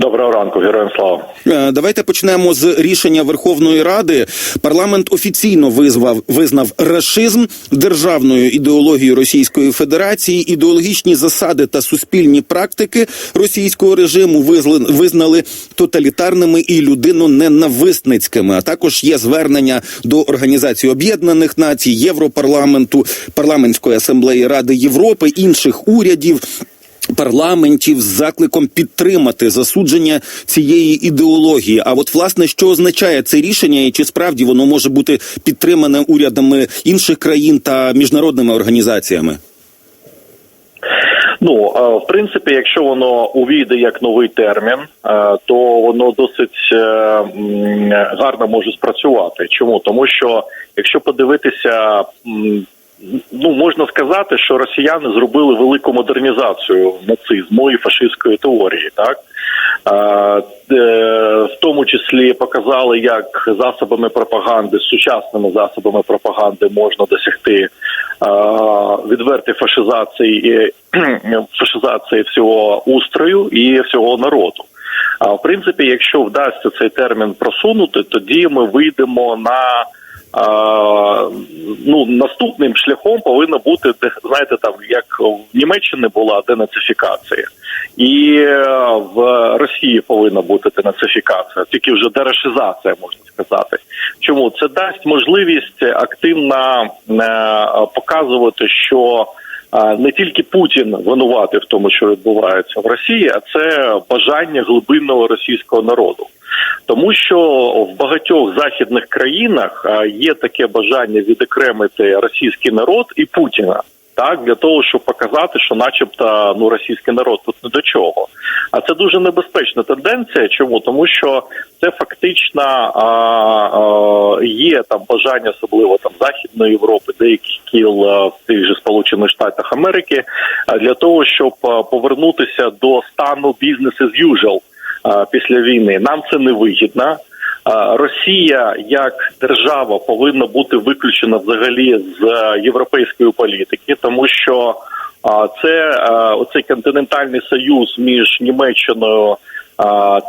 Доброго ранку, героям слава. Е, Давайте почнемо з рішення Верховної Ради. Парламент офіційно визвав визнав рашизм державною ідеологією Російської Федерації. Ідеологічні засади та суспільні практики російського режиму визнали тоталітарними і людиноненависницькими. А також є звернення до Організації Об'єднаних Націй, Європарламенту, парламентської асамблеї Ради Європи, інших урядів парламентів з закликом підтримати засудження цієї ідеології. А от власне що означає це рішення, і чи справді воно може бути підтримане урядами інших країн та міжнародними організаціями? Ну е, в принципі, якщо воно увійде як новий термін, е, то воно досить е, гарно може спрацювати. Чому тому, що якщо подивитися, ну можна сказати, що росіяни зробили велику модернізацію нацизму і фашистської теорії, так. Е, В тому числі показали, як засобами пропаганди, сучасними засобами пропаганди можна досягти відвертої фашизації фашизації всього устрою і всього народу. А в принципі, якщо вдасться цей термін просунути, тоді ми вийдемо на ну наступним шляхом повинно бути знаєте, там як в Німеччині була денацифікація, і е, в Росії повинна бути денацифікація, тільки вже дерешизація, можна сказати. Чому це дасть можливість активно е, показувати, що а, не тільки Путін винуватий в тому, що відбувається в Росії, а це бажання глибинного російського народу. Тому що в багатьох західних країнах є таке бажання відокремити російський народ і Путіна. Так, для того, щоб показати, що, начебто, ну російський народ тут не до чого. А це дуже небезпечна тенденція. Чому? Тому що це фактично а, а, є там бажання, особливо там Західної Європи, деяких кіл а, в тих же Сполучених Штатах Америки, а, для того, щоб а, повернутися до стану бізнес as usual після війни. Нам це не вигідно. Росія як держава повинна бути виключена взагалі з е, європейської політики, тому що це е, оцей континентальний союз між Німеччиною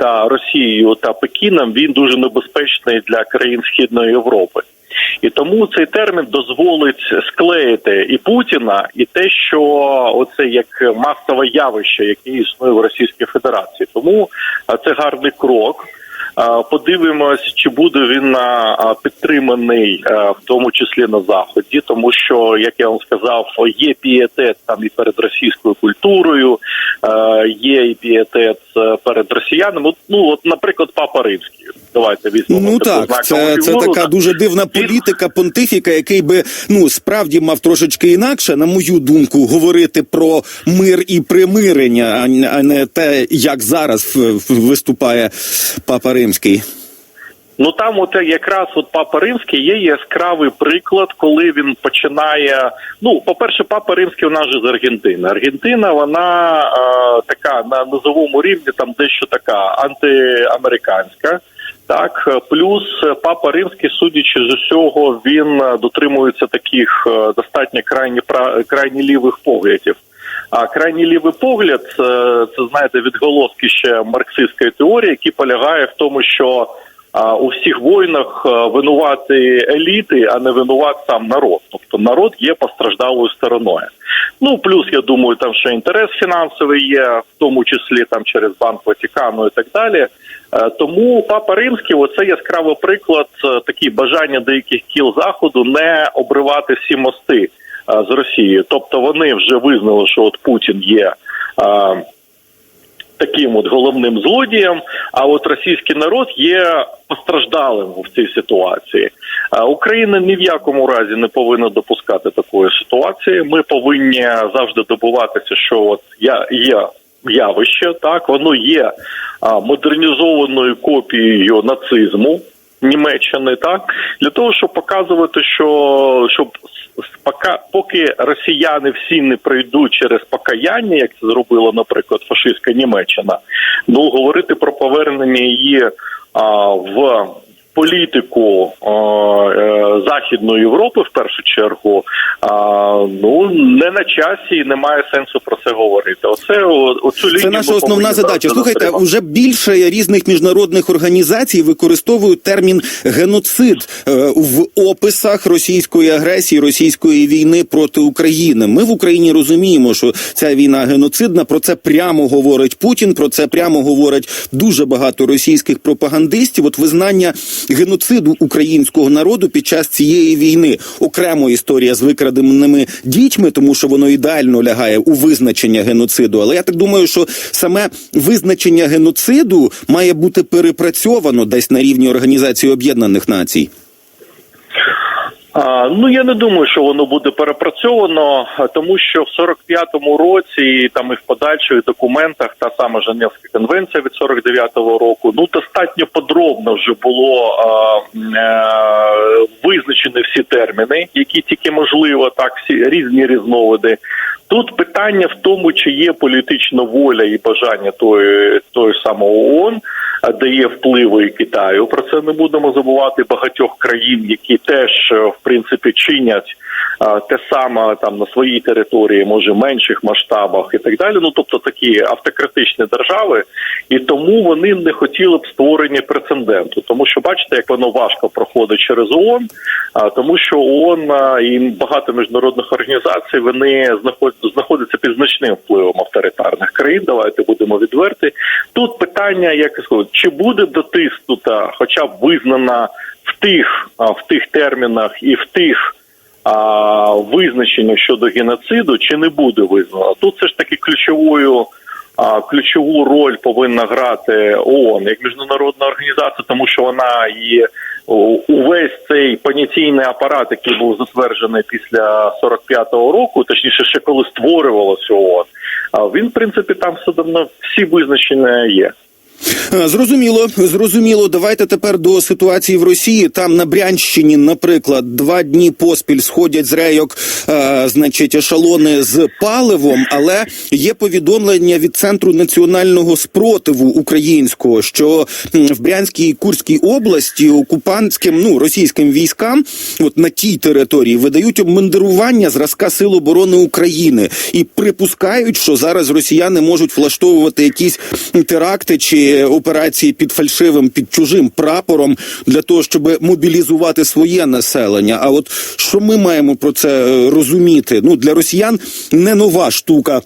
та Росією та Пекіном він дуже небезпечний для країн Східної Європи. І тому цей термін дозволить склеїти і Путіна, і те, що оце як масове явище, яке існує в Російській Федерації. Тому це гарний крок. Подивимось, чи буде він підтриманий, в тому числі на заході, тому що, як я вам сказав, є пієтет там і перед російською культурою, є і пієтет е, перед росіянами. Ну от, наприклад, папа римський. Давайте візьмемо Ну так, це, це така дуже дивна політика понтифіка, який би ну справді мав трошечки інакше, на мою думку, говорити про мир і примирення, а не- те, як зараз виступає папа римський. Ну там, от якраз от папа римський є яскравий приклад, коли він починає. Ну, по-перше, папа римський у нас же з Аргентини. Аргентина, вона е, така на низовому рівні, там дещо така антиамериканська. Так, плюс папа римський, судячи з усього, він е, дотримується таких е, достатньо крайні крайні лівих поглядів. А крайній лівий погляд е, це знаєте відголоски ще марксистської теорії, які полягає в тому, що у всіх воїнах е, винувати еліти, а не винуват сам народ. Тобто народ є постраждалою стороною. Ну плюс я думаю, там ще інтерес фінансовий є, в тому числі там через банк Ватикану і так далі. Е, Тому папа римський, оце яскравий приклад такі бажання деяких кіл заходу не обривати всі мости з Росією. Тобто вони вже визнали, що от Путін є. е, таким от головним злодієм. А от російський народ є постраждалим в цій ситуації. А Україна ні в якому разі не повинна допускати такої ситуації. Ми повинні завжди добуватися, що от я є. Явище так воно є модернізованою копією нацизму Німеччини, так для того, щоб показувати, що щоб пока поки росіяни всі не пройдуть через покаяння, як це зробила, наприклад, фашистська Німеччина, ну говорити про повернення її а, в політику е, е, Західної Європи в першу чергу, а, ну не на часі і немає сенсу про це говорити. Оце о- оцю лінію Це наша основна задача. Слухайте, вже більше різних міжнародних організацій використовують термін геноцид е, в описах російської агресії, російської війни проти України. Ми в Україні розуміємо, що ця війна геноцидна. Про це прямо говорить Путін. Про це прямо говорить дуже багато російських пропагандистів. От визнання геноциду українського народу під час цієї війни окремо історія з викраденими дітьми, тому що воно ідеально лягає у визначення геноциду. Але я так думаю, що саме визначення геноциду має бути перепрацьовано десь на рівні Організації Об'єднаних Націй. Ну я не думаю, що воно буде перепрацьовано, тому що в 45-му році і там і в подальших документах та сама Женевська конвенція від 49-го року ну достатньо подробно вже було а, е, визначені всі терміни, які тільки можливо, так всі різні різновиди. Тут питання в тому, чи є політична воля і бажання тої, тої самої ООН, а впливу є і Китаю. Про це не будемо забувати багатьох країн, які теж е, в принципі чинять те саме там на своїй території, може в менших масштабах і так далі. Ну тобто такі автократичні держави, і тому вони не хотіли б створення прецеденту, тому що бачите, як воно важко проходить через ООН, тому що ООН і багато міжнародних організацій вони знаходяться під значним впливом авторитарних країн. Давайте будемо відверті. Тут питання, як я сказав, чи буде дотиснута, хоча б визнана в тих в тих термінах і в тих а, визначеннях щодо геноциду, чи не буде визнана. Тут все ж таки ключовою. Ключову роль повинна грати ООН як міжнародна організація, тому що вона і увесь цей понятійний апарат, який був затверджений після 45-го року, точніше, ще коли створювалося ООН, він в принципі там все давно всі визначення є. Е, Зрозуміло, зрозуміло. Давайте тепер до ситуації в Росії. Там на Брянщині, наприклад, два дні поспіль сходять з рейок, е, значить, ешелони з паливом. Але є повідомлення від центру національного спротиву українського, що в Брянській і Курській області окупантським, ну російським військам, от на тій території видають обмундирування зразка Сил оборони України і припускають, що зараз росіяни можуть влаштовувати якісь теракти чи операції під фальшивим, під чужим прапором для того, щоб мобілізувати своє населення. А от що ми маємо про це е, розуміти? Ну для росіян не нова штука.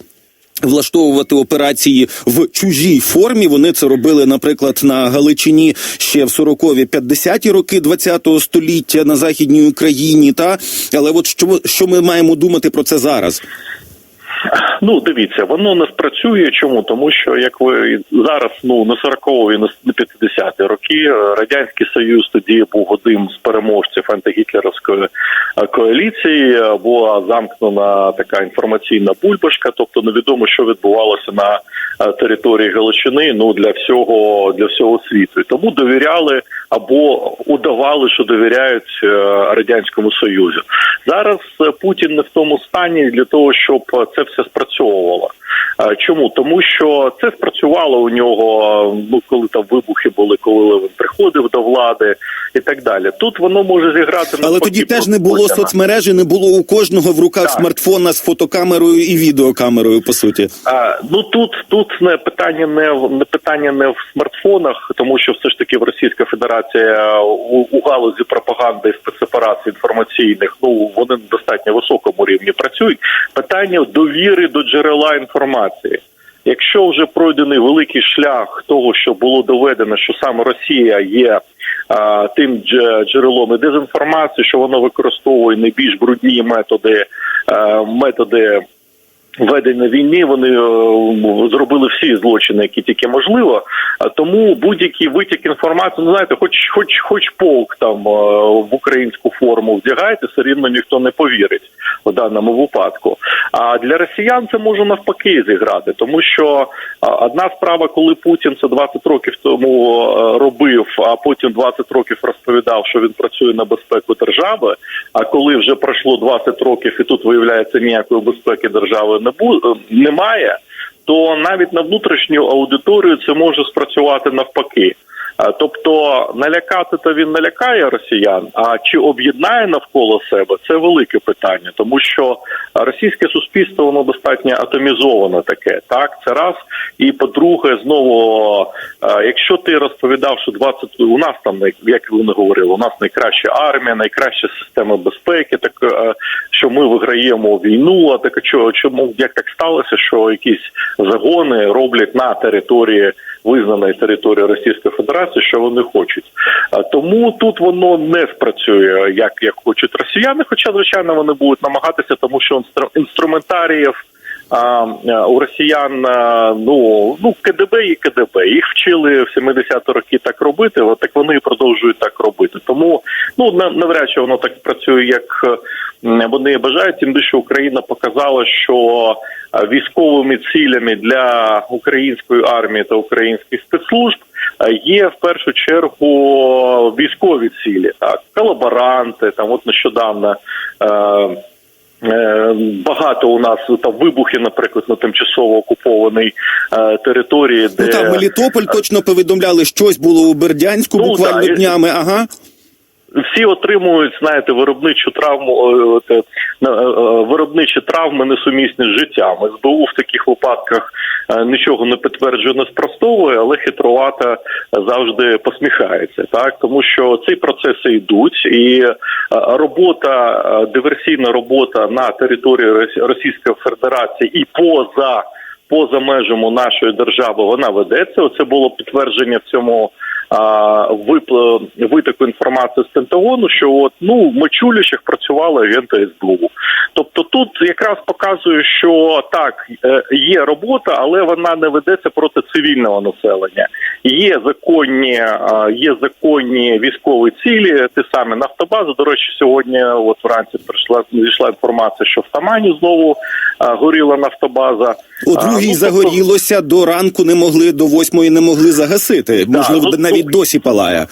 Влаштовувати операції в чужій формі. Вони це робили, наприклад, на Галичині ще в 40-ві 50-ті роки 20-го століття на західній Україні. Та але от що, що ми маємо думати про це зараз? Ну, дивіться, воно не спрацює. Чому? Тому що як ви зараз, ну на 40-ві, на 50-ті роки е, радянський союз тоді був одним з переможців антигітлерівської е, коаліції. е, Була замкнена така інформаційна бульбашка, тобто невідомо, що відбувалося на території Галичини. Ну для всього для всього світу. І тому довіряли або удавали, що довіряють е, радянському союзу. Зараз е, Путін не в тому стані для того, щоб е, це все спрацьовувало. Е, Чому? Тому що це спрацювало у нього, е, ну коли там вибухи були, коли він приходив до влади і так далі. Тут воно може зіграти на Але тоді теж не було Путіна. соцмережі, не було у кожного в руках Так. смартфона з фотокамерою і відеокамерою. По суті, А, ну тут тут не питання не в не питання не в смартфонах, тому що все ж таки в Російська Федерація у, у галузі пропаганди і спецоперацій інформаційних ну вони на достатньо високому рівні працюють. Питання довіри до джерела інформації. Якщо вже пройдений великий шлях того, що було доведено, що саме Росія є а, тим дже- джерелом і дезінформації, що вона використовує найбільш брудні методи, а, методи ведення війни вони е, зробили всі злочини, які тільки можливо. Тому будь-який витік інформації, ну знаєте, хоч хоч хоч полк там е, в українську форму вдягайте, все рівно ніхто не повірить в даному випадку. А для росіян це може навпаки зіграти, тому що одна справа, коли Путін це 20 років тому е, робив, а потім 20 років розповідав, що він працює на безпеку держави. А коли вже пройшло 20 років, і тут виявляється ніякої безпеки держави не бу- е, немає, то навіть на внутрішню аудиторію це може спрацювати навпаки. А, Тобто налякати то він налякає росіян. А чи об'єднає навколо себе це велике питання, тому що російське суспільство воно достатньо атомізоване таке. Так, це раз. І по-друге, знову, е, якщо ти розповідав, що 20 у нас там як ви не говорили, у нас найкраща армія, найкраща система безпеки, так е, що ми виграємо війну. А так чому як так сталося, що якісь загони роблять на території визнаної території Російської Федерації, що вони хочуть. Тому тут воно не спрацює, як, як хочуть росіяни. Хоча, звичайно, вони будуть намагатися, тому що інстру- інструментаріїв. А, а, у росіян ну ну КДБ і КДБ. Їх вчили в 70-ті роки так робити. От так вони і продовжують так робити. Тому ну на- навряд чи воно так працює, як е, вони бажають. Тим більше Україна показала, що військовими цілями для української армії та українських спецслужб є в першу чергу військові цілі, так колаборанти. Там от нещодавно. е, Е, Багато у нас там вибухи, наприклад, на тимчасово окупованій е, території, де Ну там Мелітополь точно повідомляли, щось було у Бердянську Ну, буквально да, днями. Ага. Всі отримують, знаєте, виробничу травму, е, е, е, виробничі травми несумісні з життям. СБУ в таких випадках нічого не підтверджує, не спростовує, але хитрувата завжди посміхається. Так тому що ці процеси йдуть, і робота, диверсійна робота на території Рос- Російської Федерації і поза. Поза межами нашої держави вона ведеться. Оце було підтвердження в цьому. Витоку інформації з Пентагону, що от ну в Мачуліщах працювали агенти СБУ. Тобто тут якраз показує, що так е, є робота, але вона не ведеться проти цивільного населення. Є законні, є законні військові цілі, ті самі нафтобази. До речі, сьогодні, от вранці прийшла зійшла інформація, що в Тамані знову горіла нафтобаза. У другій ну, тобто- загорілося до ранку, не могли до восьмої не могли загасити. Можливо, ну, навіть ну, досі палає.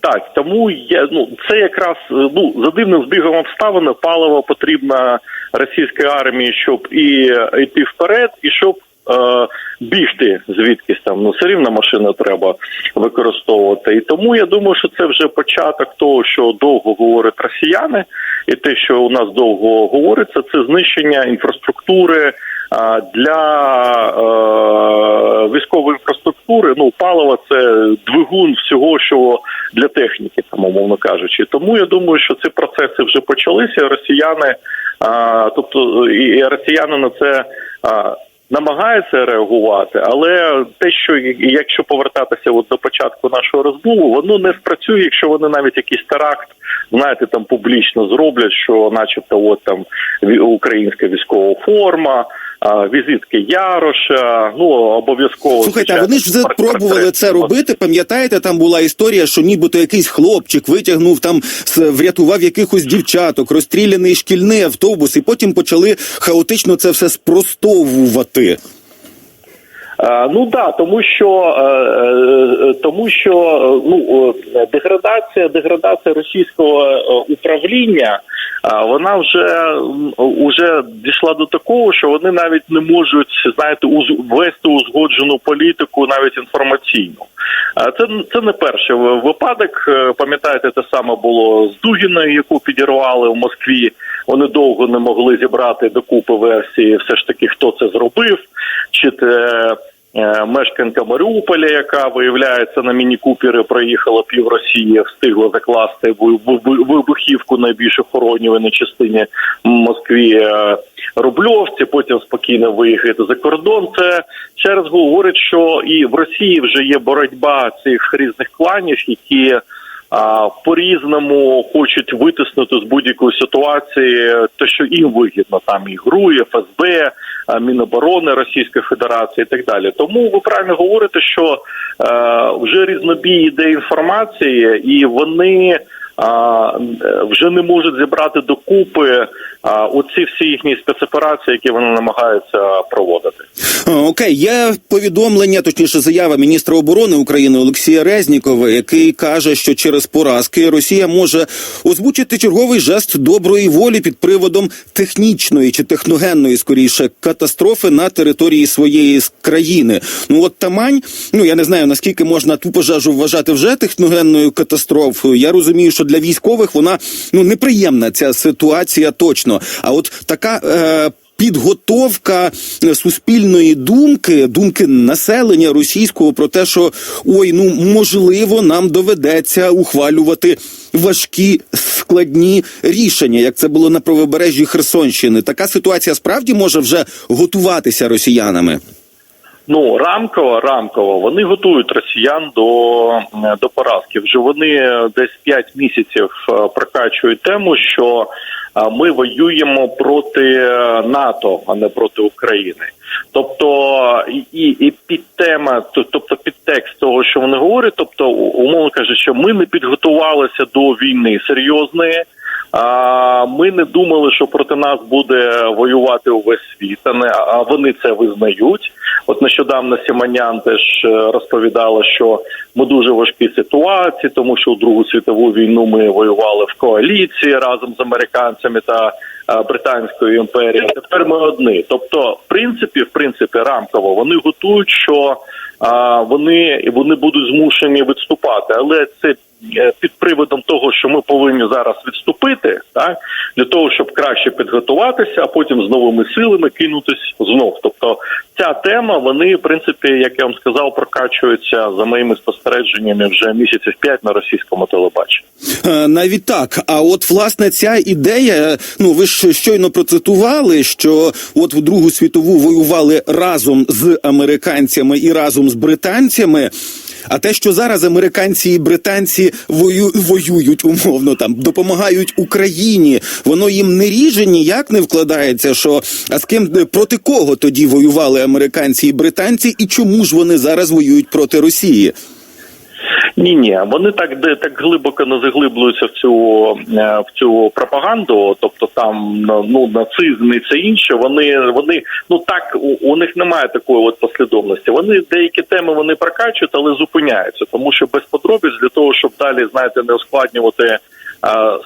Так, тому я ну це якраз е, ну за дивним збігом обставин паливо потрібно російській армії, щоб і е, йти вперед, і щоб е, бігти звідкись там. Ну все рівно машину треба використовувати. І тому я думаю, що це вже початок того, що довго говорять росіяни, і те, що у нас довго говориться, це знищення інфраструктури. Для е, військової інфраструктури ну паливо це двигун всього, що для техніки, там умовно кажучи. Тому я думаю, що ці процеси вже почалися. Росіяни, тобто і росіяни на це. А, Намагаються реагувати, але те, що якщо повертатися от до початку нашого розмову, воно не спрацює, якщо вони навіть якийсь теракт, знаєте, там публічно зроблять, що, начебто, от там українська військова форма, візитки Яроша, ну обов'язково Слухайте, а вони ж вже пробували це робити. Пам'ятаєте, там була історія, що нібито якийсь хлопчик витягнув там, врятував якихось дівчаток, розстріляний шкільний автобус, і потім почали хаотично це все спростовувати. Е, Ну да, тому що е, е, тому що ну деградація, деградація російського управління. Вона вже м, уже дійшла до такого, що вони навіть не можуть знаєте вести узгоджену політику, навіть інформаційну. Це це не перший випадок. Пам'ятаєте, те саме було з Дугіною, яку підірвали в Москві. Вони довго не могли зібрати докупи версії, все ж таки, хто це зробив, чи це. Е, Мешканка Маріуполя, яка виявляється на міні-купери, проїхала пів Росії, встигла закласти вибухівку найбільш охоронюваній частині Москві е, Рубльовці, потім спокійно виїхати за кордон. Це ще раз говорить, що і в Росії вже є боротьба цих різних кланів, які а, по-різному хочуть витиснути з будь-якої ситуації те, що їм вигідно, там і ГРУ, і ФСБ, Міноборони Російської Федерації і так далі. Тому ви правильно говорите, що е, вже різнобій іде інформації, і вони вже не можуть зібрати докупи а, оці всі їхні спецоперації, які вони намагаються проводити. Окей, є повідомлення, точніше, заява міністра оборони України Олексія Резнікова, який каже, що через поразки Росія може озвучити черговий жест доброї волі під приводом технічної чи техногенної, скоріше, катастрофи на території своєї країни. Ну от Тамань, ну я не знаю наскільки можна ту пожежу вважати вже техногенною катастрофою. Я розумію, що для військових вона ну неприємна ця ситуація точно. А от така. Е, Підготовка е, суспільної думки, думки населення російського про те, що ой, ну можливо, нам доведеться ухвалювати важкі складні рішення, як це було на правобережжі Херсонщини. Така ситуація справді може вже готуватися росіянами. Ну рамково, рамково вони готують росіян до, до поразки. Вже вони десь 5 місяців е, прокачують тему, що е, ми воюємо проти е, НАТО, а не проти України. Тобто і, і, підтема, то- тобто підтекст того, що вони говорять, тобто умовно кажучи, що ми не підготувалися до війни серйозної. Ми не думали, що проти нас буде воювати увесь світ, а вони це визнають. От нещодавно Сіманян теж е, розповідала, що ми дуже важкі ситуації, тому що у Другу світову війну ми воювали в коаліції разом з американцями та е, британською імперією. Тепер ми одні. Тобто, в принципі, в принципі, рамково вони готують, що вони вони будуть змушені відступати, але це під приводом того, що ми повинні зараз відступити, так для того, щоб краще підготуватися, а потім з новими силами кинутись знов. Тобто, ця тема, вони в принципі, як я вам сказав, прокачуються за моїми спостереженнями вже місяців п'ять на російському телебаченні. Е, Навіть так. А от власне ця ідея, ну ви ж щойно процитували, що от в Другу світову воювали разом з американцями і разом з британцями. А те, що зараз американці і британці вою, воюють умовно там, допомагають Україні, воно їм не ріже ніяк не вкладається. Що а з ким проти кого тоді воювали американці і британці, і чому ж вони зараз воюють проти Росії? Ні, ні, вони так де так глибоко не заглиблюються в цю е, в цю пропаганду. Тобто там ну нацизм і це інше. Вони вони ну так у, у них немає такої от послідовності. Вони деякі теми вони прокачують, але зупиняються, тому що без подробиць для того, щоб далі знаєте, не ускладнювати. е,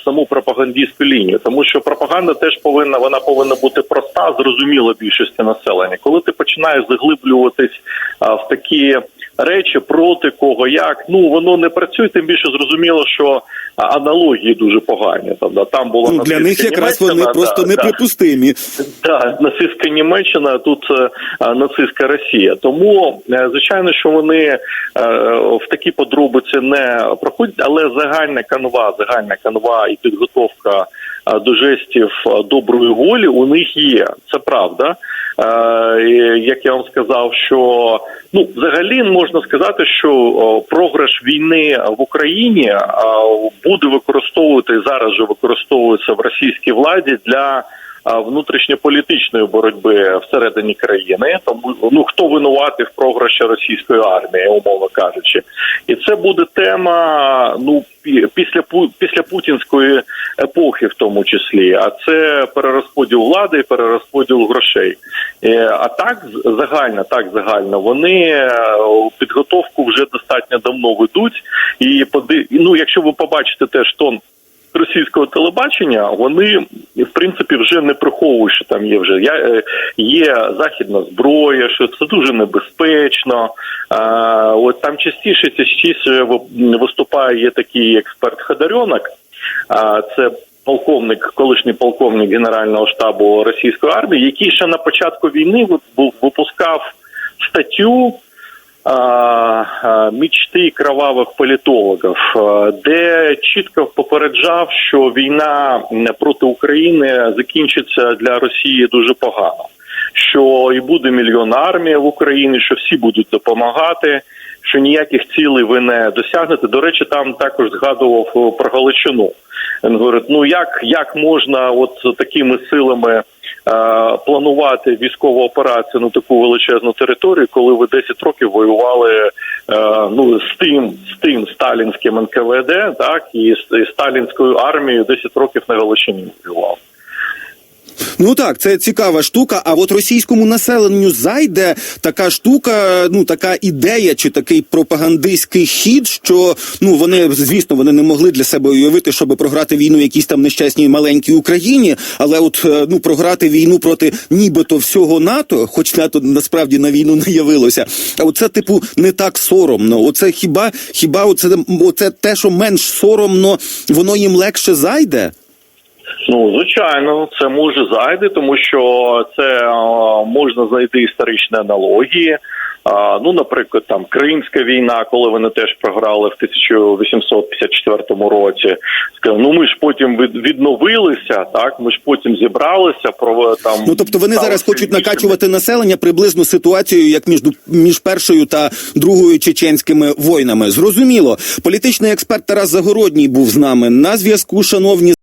Саму пропагандистську лінію, тому що пропаганда теж повинна вона повинна бути проста, зрозуміла більшості населення. Коли ти починаєш заглиблюватись а, в такі речі проти кого, як ну воно не працює. Тим більше зрозуміло, що аналогії дуже погані. Там да там була Ну, для них якраз вони Німеччина, просто да, неприпустимі. так, нацистська Німеччина, тут е, нацистська Росія. Тому е, звичайно, що вони е, в такі подробиці не проходять, але загальна канва, загальна канва і підготовка до жестів е, доброї волі у них є. Це правда. Е, Як я вам сказав, що ну взагалі можна сказати, що програш війни в Україні буде використовувати зараз же використовується в російській владі для внутрішньополітичної боротьби всередині країни. Тому ну хто винуватий в програші російської армії, умовно кажучи, і це буде тема. Ну після після путінської епохи, в тому числі, а це перерозподіл влади і перерозподіл грошей. Е, А так загально, так загально вони е, підготовку вже достатньо давно ведуть. І ну, якщо ви побачите теж тон російського телебачення, вони в принципі вже не приховують, що там є вже е, є західна зброя, що це дуже небезпечно. А, от там частіше частіше виступає є такий експерт Хадарьонок, а це. Полковник, колишній полковник Генерального штабу російської армії, який ще на початку війни був- випускав статтю мічти кровавих політологів, де чітко попереджав, що війна проти України закінчиться для Росії дуже погано. Що і буде мільйонна армія в Україні, що всі будуть допомагати, що ніяких цілей ви не досягнете. До речі, там також згадував е, про Галичину. Він говорить: ну як, як можна от такими силами планувати військову операцію на таку величезну територію, коли ви 10 років воювали е, ну з тим з тим сталінським НКВД, так і з, сталінською армією 10 років на Галичині воював. Ну так, це цікава штука. А от російському населенню зайде така штука, ну така ідея чи такий пропагандистський хід, що ну вони звісно вони не могли для себе уявити, щоб програти війну якійсь там нещасній маленькій Україні, але от е, ну програти війну проти нібито всього НАТО, хоч НАТО насправді на війну не явилося. А оце типу не так соромно. Оце хіба хіба оце, оце те, що менш соромно, воно їм легше зайде? Ну, звичайно, це може зайде, тому що це е, можна знайти історичні аналогії. А, ну, наприклад, там Кримська війна, коли вони теж програли в 1854 році. Сказали, ну ми ж потім від- відновилися, так ми ж потім зібралися. Про там Ну тобто вони зараз хочуть накачувати населення приблизно ситуацією, як між між першою та другою чеченськими войнами. Зрозуміло, політичний експерт Тарас Загородній був з нами на зв'язку. Шановні.